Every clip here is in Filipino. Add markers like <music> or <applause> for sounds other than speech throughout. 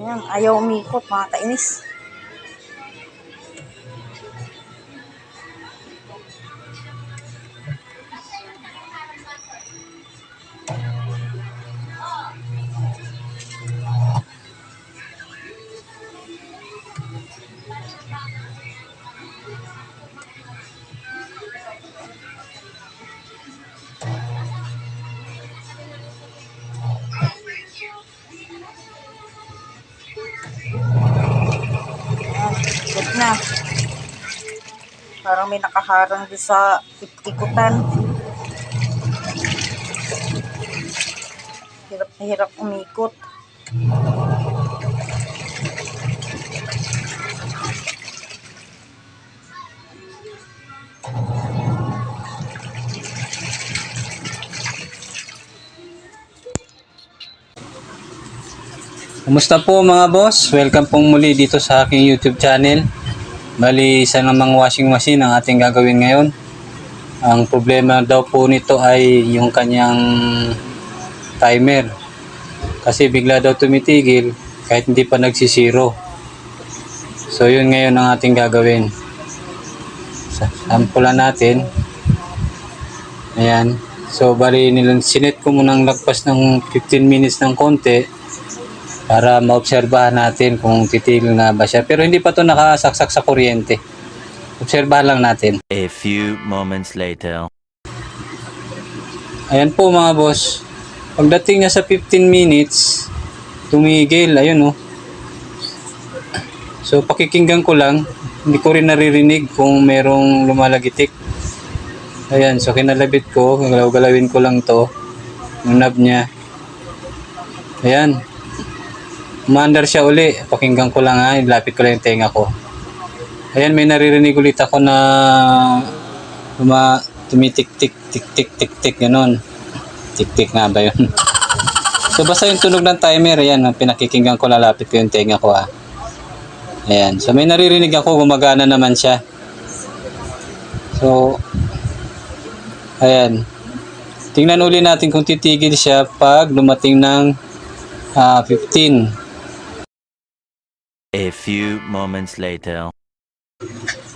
Ayan, ayaw umikot mga kainis. Na. Parang may nakaharang doon sa ikutan. Hirap na hirap umikot. Kumusta po mga boss? Welcome pong muli dito sa aking YouTube channel. Bali, isa namang washing machine ang ating gagawin ngayon. Ang problema daw po nito ay yung kanyang timer. Kasi bigla daw tumitigil kahit hindi pa nagsisiro. So yun ngayon ang ating gagawin. Sa- Sampulan natin. Ayan. So bali nilang sinet ko munang lagpas ng 15 minutes ng konti para maobserbahan natin kung titigil na ba siya. Pero hindi pa to nakasaksak sa kuryente. Obserbahan lang natin. A few moments later. Ayan po mga boss. Pagdating niya sa 15 minutes, tumigil. Ayun oh. So pakikinggan ko lang. Hindi ko rin naririnig kung merong lumalagitik. Ayan, so kinalabit ko. Galaw-galawin ko lang to. Yung knob niya. Ayan. Umandar siya uli. Pakinggan ko lang ha. Ilapit ko lang yung tenga ko. Ayan, may naririnig ulit ako na Tuma, tumitik-tik, tik-tik, tik-tik, ganon. Tik-tik nga ba yun? <laughs> so, basta yung tunog ng timer, ayan, ang pinakikinggan ko, lalapit ko yung tenga ko, ah. Ayan, so may naririnig ako, gumagana naman siya. So, ayan. Tingnan uli natin kung titigil siya pag dumating ng ah, 15. A few moments later.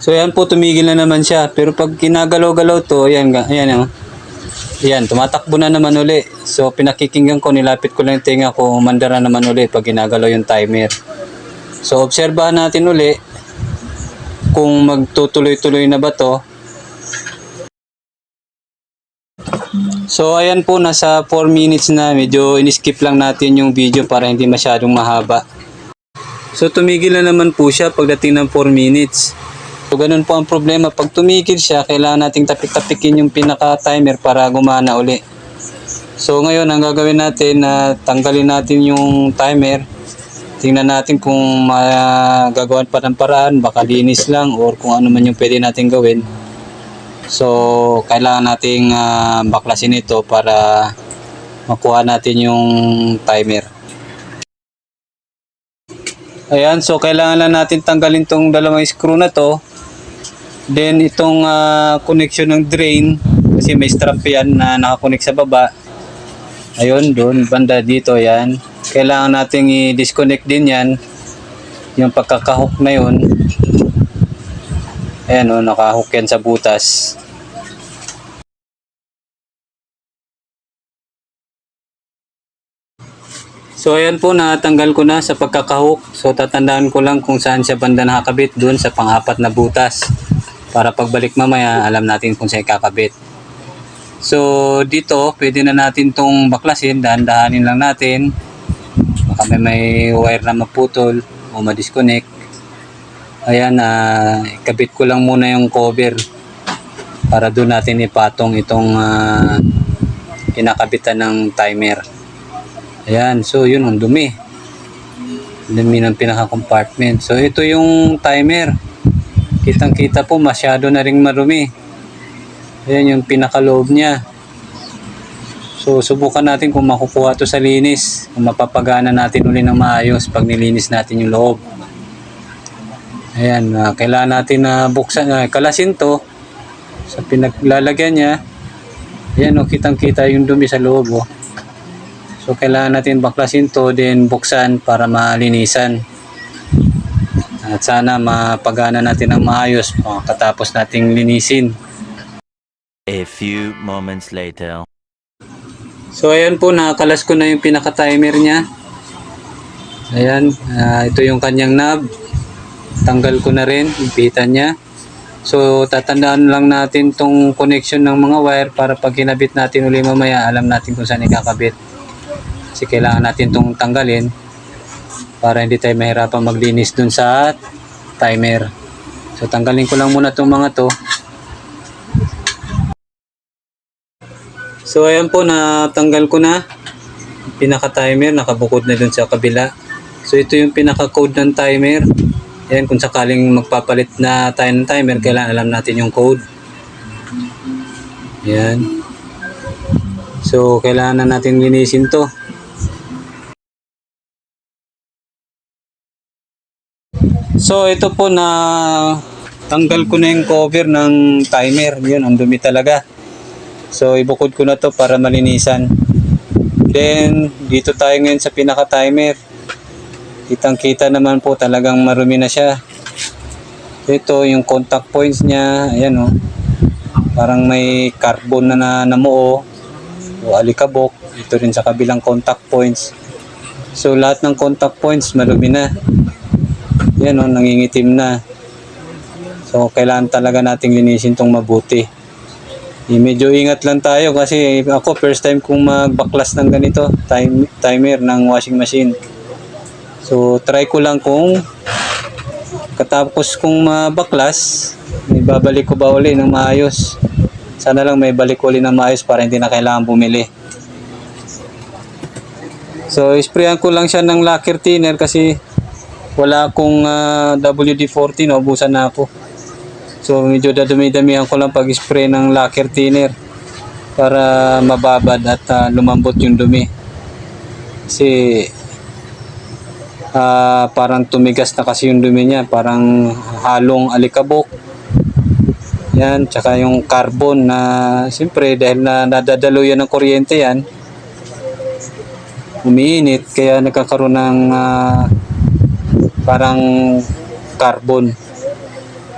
So yan po tumigil na naman siya. Pero pag kinagalaw-galaw to, ayan, ayan oh. Ayan, tumatakbo na naman uli. So pinakikinggan ko, nilapit ko lang yung tenga ko, umandara naman uli pag ginagalaw yung timer. So obserbahan natin uli kung magtutuloy-tuloy na ba to. So ayan po, nasa 4 minutes na. Medyo in-skip lang natin yung video para hindi masyadong mahaba. So tumigil na naman po siya pagdating ng 4 minutes. So ganun po ang problema. Pag tumigil siya, kailangan nating tapik-tapikin yung pinaka-timer para gumana uli. So ngayon, ang gagawin natin na tanggalin natin yung timer. Tingnan natin kung magagawan pa ng paraan, baka linis lang or kung ano man yung pwede natin gawin. So kailangan nating ah, baklasin ito para makuha natin yung timer. Ayan, so kailangan lang natin tanggalin tong dalawang screw na to. Then itong ah, connection ng drain kasi may strap yan na nakakonect sa baba. Ayun, doon banda dito yan. Kailangan nating i-disconnect din yan. Yung pagkakahook na yun. Ayan o, nakahook yan sa butas. So ayan po natanggal ko na sa pagkakahook. So tatandaan ko lang kung saan siya banda nakakabit doon sa pang-apat na butas. Para pagbalik mamaya alam natin kung saan kakabit. So dito pwede na natin tong baklasin. Dahan-dahanin lang natin. Baka may, may wire na maputol o ma-disconnect. Ayan, ah, ikabit ko lang muna yung cover para doon natin ipatong itong ah, kinakabitan ng timer. Ayan, so yun ang dumi. Dumi ng pinaka-compartment. So ito yung timer. Kitang-kita po masyado na ring marumi. Ayan yung pinaka-loob niya. So subukan natin kung makukuha to sa linis. Kung mapapagana natin uli ng maayos pag nilinis natin yung loob. Ayan, ah, kailangan natin na buksan, uh, kalasin to sa pinaglalagyan niya. Ayan, oh, kitang-kita yung dumi sa loob. Oh. So kailangan natin baklasin to then buksan para malinisan. At sana mapagana natin ng maayos katapos nating linisin. A few moments later. So ayan po, nakakalas ko na yung pinaka-timer niya. Ayan, ah, ito yung kanyang knob. Tanggal ko na rin, ipitan niya. So tatandaan lang natin tong connection ng mga wire para pag kinabit natin uli mamaya, alam natin kung saan ikakabit. Kasi kailangan natin tong tanggalin para hindi tayo mahirapan maglinis dun sa timer. So tanggalin ko lang muna tong mga to. So ayan po, natanggal ko na. Pinaka-timer, nakabukod na dun sa kabila. So ito yung pinaka-code ng timer. Ayan, kung sakaling magpapalit na tayo ng timer, kailangan alam natin yung code. Ayan. So, kailangan na natin linisin to. So, ito po na tanggal ko na yung cover ng timer. Yun, ang dumi talaga. So, ibukod ko na to para malinisan. Then, dito tayo ngayon sa pinaka-timer. Kitang-kita naman po talagang marumi na siya. Ito, yung contact points niya. Ayan o. Parang may carbon na, na namuo. O alikabok. Ito rin sa kabilang contact points. So, lahat ng contact points marumi na. Ayan o, nangingitim na. So, kailangan talaga nating linisin tong mabuti. Eh, medyo ingat lang tayo kasi ako first time kong magbaklas ng ganito, time, timer ng washing machine. So try ko lang kung katapos kong mabaklas, may babalik ko ba uli ng maayos. Sana lang may balik uli ng maayos para hindi na kailangan bumili. So sprayan ko lang siya ng lacquer thinner kasi wala akong ah, WD-40, naubusan na ako. So medyo dadumi-damihan ko lang pag-spray ng lacquer thinner para mababad at ah, lumambot yung dumi. Kasi ah, parang tumigas na kasi yung dumi niya, parang halong alikabok. Yan, tsaka yung carbon na siyempre dahil na nadadalo yan ng kuryente yan, umiinit kaya nagkakaroon ng ah, parang carbon.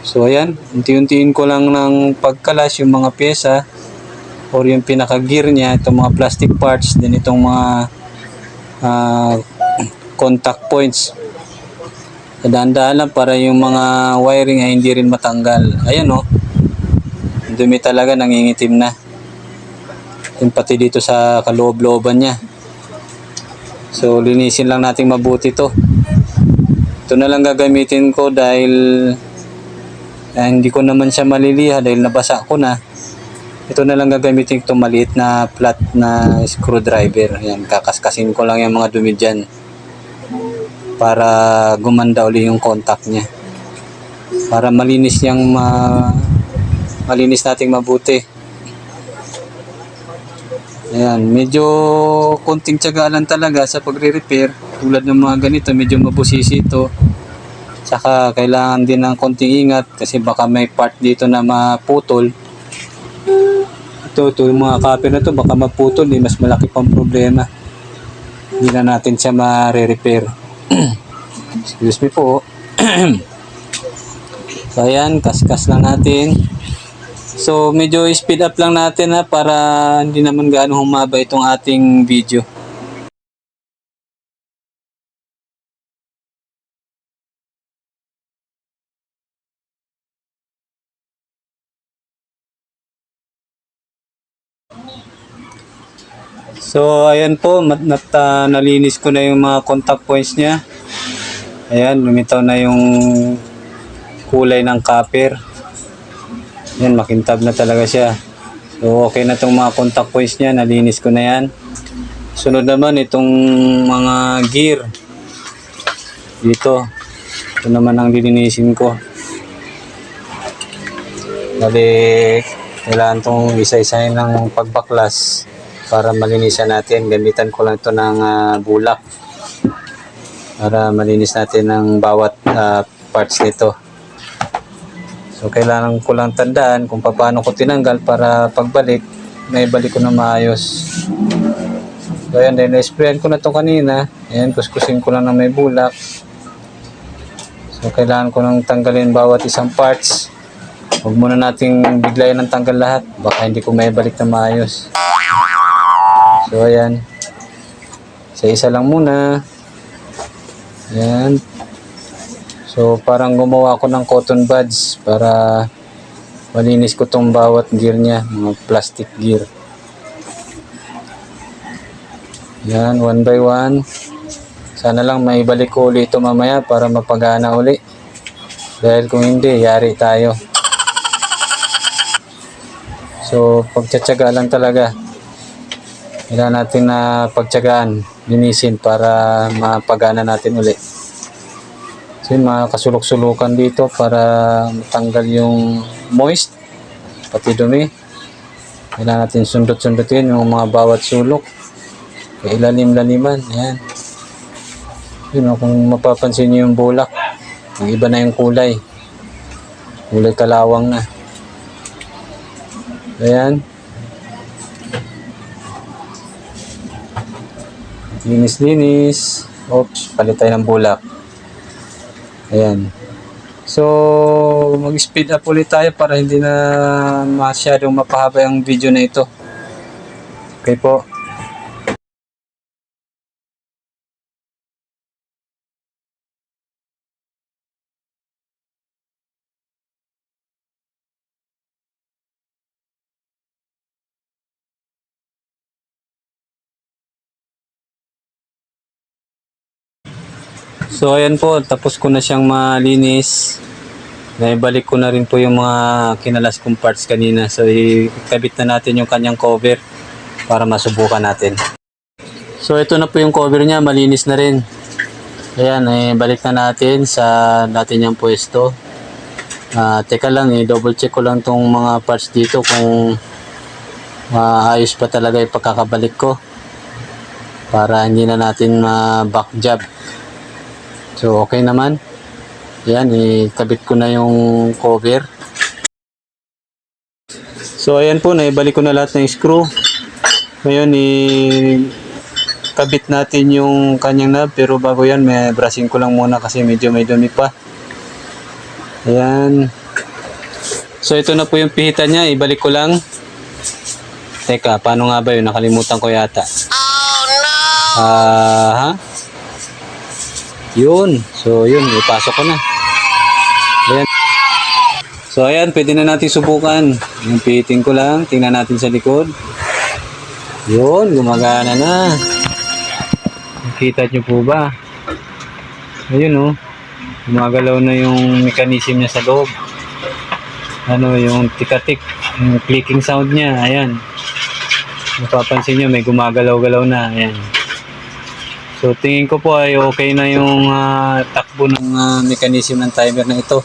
So ayan, unti-untiin ko lang ng pagkalas yung mga pyesa or yung pinaka-gear niya, itong mga plastic parts, din itong mga ah, contact points. Dahan-dahan lang para yung mga wiring ay hindi rin matanggal. Ayan oh. Ang Dumi talaga, nangingitim na. Yung pati dito sa kaloob-looban niya. So linisin lang natin mabuti to. Ito na lang gagamitin ko dahil ah, hindi ko naman siya maliliha dahil nabasa ko na. Ito na lang gagamitin itong maliit na flat na screwdriver. Ayan, kakaskasin ko lang yung mga dumi dyan para gumanda uli yung contact niya. Para malinis niyang ma malinis nating mabuti. Ayan, medyo konting tiyaga lang talaga sa pagre-repair. Tulad ng mga ganito, medyo mabusisi ito. Saka kailangan din ng konting ingat kasi baka may part dito na maputol. Ito, ito yung mga copper na to baka maputol, eh, mas malaki pang problema. Hindi na natin siya ma-repair. <clears throat> Excuse me po. <clears throat> so ayan, kaskas lang natin. So medyo speed up lang natin ha para hindi naman gaano humaba itong ating video. So ayan po, mat, nat, ah, nalinis ko na yung mga contact points niya. Ayan, lumitaw na yung kulay ng copper. Yan, makintab na talaga siya. So, okay na itong mga contact points niya. Nalinis ko na yan. Sunod naman itong mga gear. Dito. Ito naman ang lilinisin ko. Bali, kailangan itong isa-isahin ng pagbaklas para malinisan natin. Gamitan ko lang ito ng ah, bulak para malinis natin ang bawat ah, parts nito. So, kailangan ko lang tandaan kung paano ko tinanggal para pagbalik, may balik ko na maayos. So ayan, na-sprayan ko na to kanina. Ayan, kuskusin ko lang na may bulak. So kailangan ko nang tanggalin bawat isang parts. Huwag muna nating biglayan ng tanggal lahat. Baka hindi ko may balik na maayos. So ayan. Sa isa lang muna. Ayan. So parang gumawa ako ng cotton buds para malinis ko tong bawat gear niya. Mga plastic gear. Yan, one by one. Sana lang may balik ko uli ito mamaya para mapagana uli. Dahil kung hindi, yari tayo. So, pagtsatsaga lang talaga. Kailangan natin na pagtsagaan, linisin para mapagana natin uli. So, yun, mga kasulok-sulukan dito para matanggal yung moist, pati dumi. Kailangan natin sundot-sundutin yung mga bawat sulok. Ilalim-laliman, yan. Yun, kung mapapansin niyo yung bulak, yung iba na yung kulay. Kulay kalawang na. Ayan. Linis-linis. Oops, palit tayo ng bulak. Ayan. So, mag-speed up ulit tayo para hindi na masyadong mapahaba yung video na ito. Okay po. So ayan po, tapos ko na siyang malinis. Naibalik ko na rin po yung mga kinalas kong parts kanina. So ikabit na natin yung kanyang cover para masubukan natin. So ito na po yung cover niya, malinis na rin. Ayan, eh, balik na natin sa dati niyang pwesto. Ah, teka lang, eh, double check ko lang tong mga parts dito kung maayos pa talaga yung pagkakabalik ko para hindi na natin ma-back job. So, okay naman. Yan, ikabit ko na yung cover. So, ayan po, naibalik ko na lahat ng screw. Ngayon, i-kabit natin yung kanyang knob. Pero bago yan, may brushing ko lang muna kasi medyo may dumi pa. Ayan. So, ito na po yung pihitan niya. Ibalik ko lang. Teka, paano nga ba yun? Nakalimutan ko yata. Oh, no! Ah, ha? Yun. So, yun. Ipasok ko na. Ayan. So, ayan. Pwede na natin subukan. Yung pihitin ko lang. Tingnan natin sa likod. Yun. Gumagana na. Nakita nyo po ba? Ayun, oh. Gumagalaw na yung mechanism niya sa loob. Ano, yung tikatik. Yung clicking sound niya. Ayan. Mapapansin nyo, may gumagalaw-galaw na. Ayan. So tingin ko po ay okay na yung ah, takbo ng ah, mechanism ng timer na ito.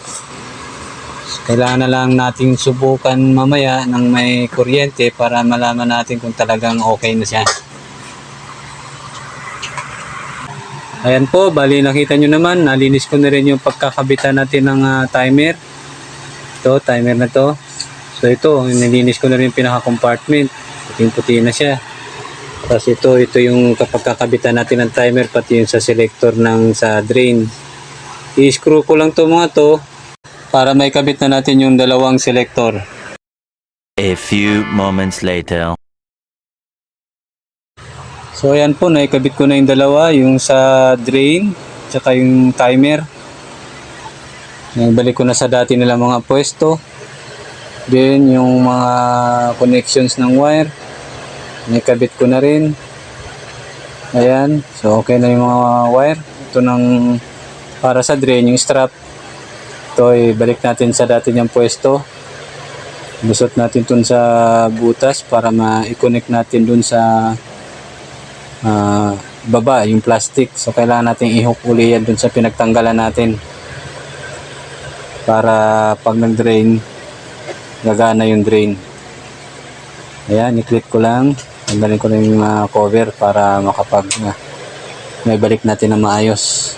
Kailangan na lang nating subukan mamaya ng may kuryente para malaman natin kung talagang okay na siya. Ayan po, bali nakita nyo naman, nalinis ko na rin yung pagkakabitan natin ng ah, timer. Ito, timer na to. So ito, nilinis ko na rin yung pinaka-compartment. Puting-puti na siya. Tapos ito, ito yung kapag kakabitan natin ng timer, pati yung sa selector ng sa drain. I-screw ko lang to mga to para may kabit na natin yung dalawang selector. A few moments later. So ayan po, naikabit ko na yung dalawa, yung sa drain, tsaka yung timer. Nagbalik ko na sa dati nila mga pwesto. Then yung mga connections ng wire, naikabit ko na rin. Ayan, so okay na yung mga wire. Ito ng para sa drain, yung strap. Ito balik natin sa dati niyang pwesto. Busot natin dun sa butas para ma-connect natin dun sa ah, baba, yung plastic. So, kailangan natin i-hook uli yan dun sa pinagtanggalan natin. Para pag nag-drain, gagana yung drain. Ayan, i-click ko lang. Tanggalin ko lang yung ah, cover para makapag ah, may balik natin na maayos.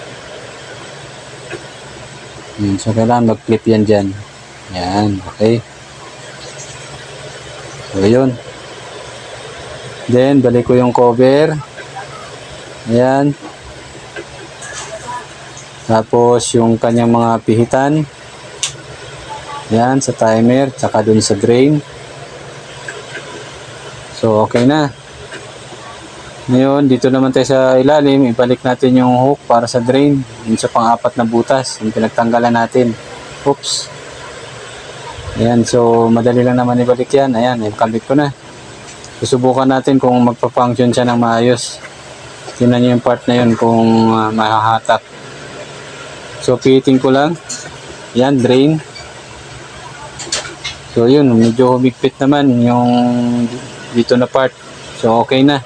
Yun, so, kailangan mag-clip yan dyan. Yan, okay. So, yun. Then, balik ko yung cover. Ayan. Tapos yung kanyang mga pihitan. Ayan, sa timer, tsaka dun sa drain. So, okay na. Ngayon, dito naman tayo sa ilalim, ibalik natin yung hook para sa drain. Yung sa pang-apat na butas, yung pinagtanggalan natin. Oops. Ayan, so madali lang naman ibalik yan. Ayan, kabit ko na. Susubukan natin kung magpa-function siya ng maayos. Tingnan niyo yung part na yun kung uh, mahahatak. So, pihitin ko lang. Yan, drain. So, yun, medyo humigpit naman yung dito na part. So, okay na.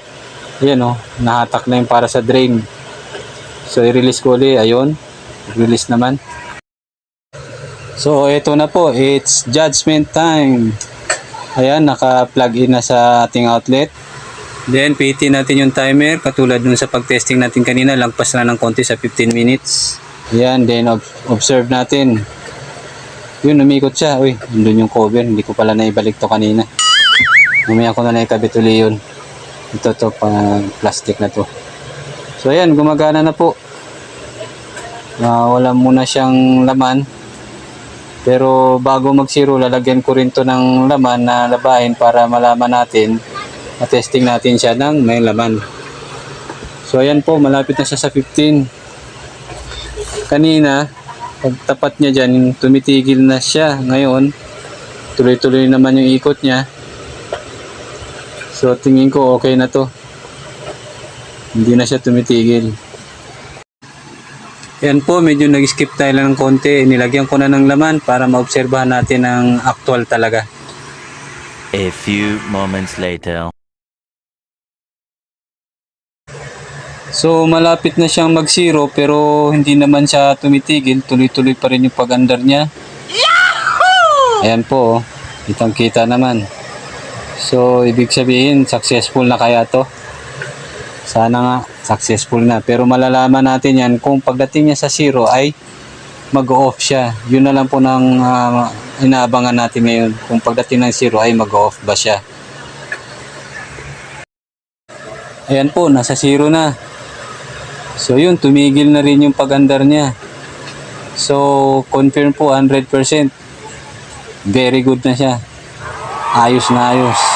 Ayan, oh, nahatak na yung para sa drain. So, i-release ko ulit. Ayun, release naman. So, ito na po. It's judgment time. Ayan, naka-plug in na sa ating outlet. Then, pihitin natin yung timer. Katulad dun sa pag-testing natin kanina, lagpas na ng konti sa 15 minutes. Ayan, then ob- observe natin. Yun, umikot siya. Uy, nandun yung cover. Hindi ko pala naibalik to kanina. Mamaya ko na naikabit uli yun. Ito to, pa plastic na to. So, ayan, gumagana na po. Ah, wala muna siyang laman. Pero bago mag-zero, lalagyan ko rin to ng laman na labahin para malaman natin na-testing natin siya ng may laman. So ayan po, malapit na siya sa 15. Kanina, pag tapat niya dyan, tumitigil na siya. Ngayon, tuloy-tuloy naman yung ikot niya. So tingin ko okay na to. Hindi na siya tumitigil. Yan po, medyo nag-skip tayo lang ng konti. Nilagyan ko na ng laman para maobserbahan natin ang actual talaga. A few moments later. So malapit na siyang mag-zero pero hindi naman siya tumitigil. Tuloy-tuloy pa rin yung pag-andar niya. Ayan po, oh. kitang kita naman. So ibig sabihin, successful na kaya to. Sana nga, successful na. Pero malalaman natin yan kung pagdating niya sa zero ay mag-off siya. Yun na lang po nang ah, inaabangan natin ngayon. Kung pagdating ng zero ay mag-off ba siya. Ayan po, nasa zero na. So yun, tumigil na rin yung pag-andar niya. So, confirm po 100%. Very good na siya. Ayos na ayos.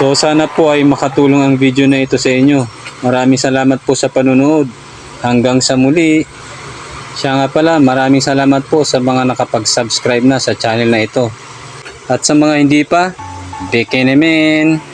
So sana po ay makatulong ang video na ito sa inyo. Maraming salamat po sa panonood. Hanggang sa muli. Siya nga pala, maraming salamat po sa mga nakapag-subscribe na sa channel na ito. At sa mga hindi pa, Beke naman!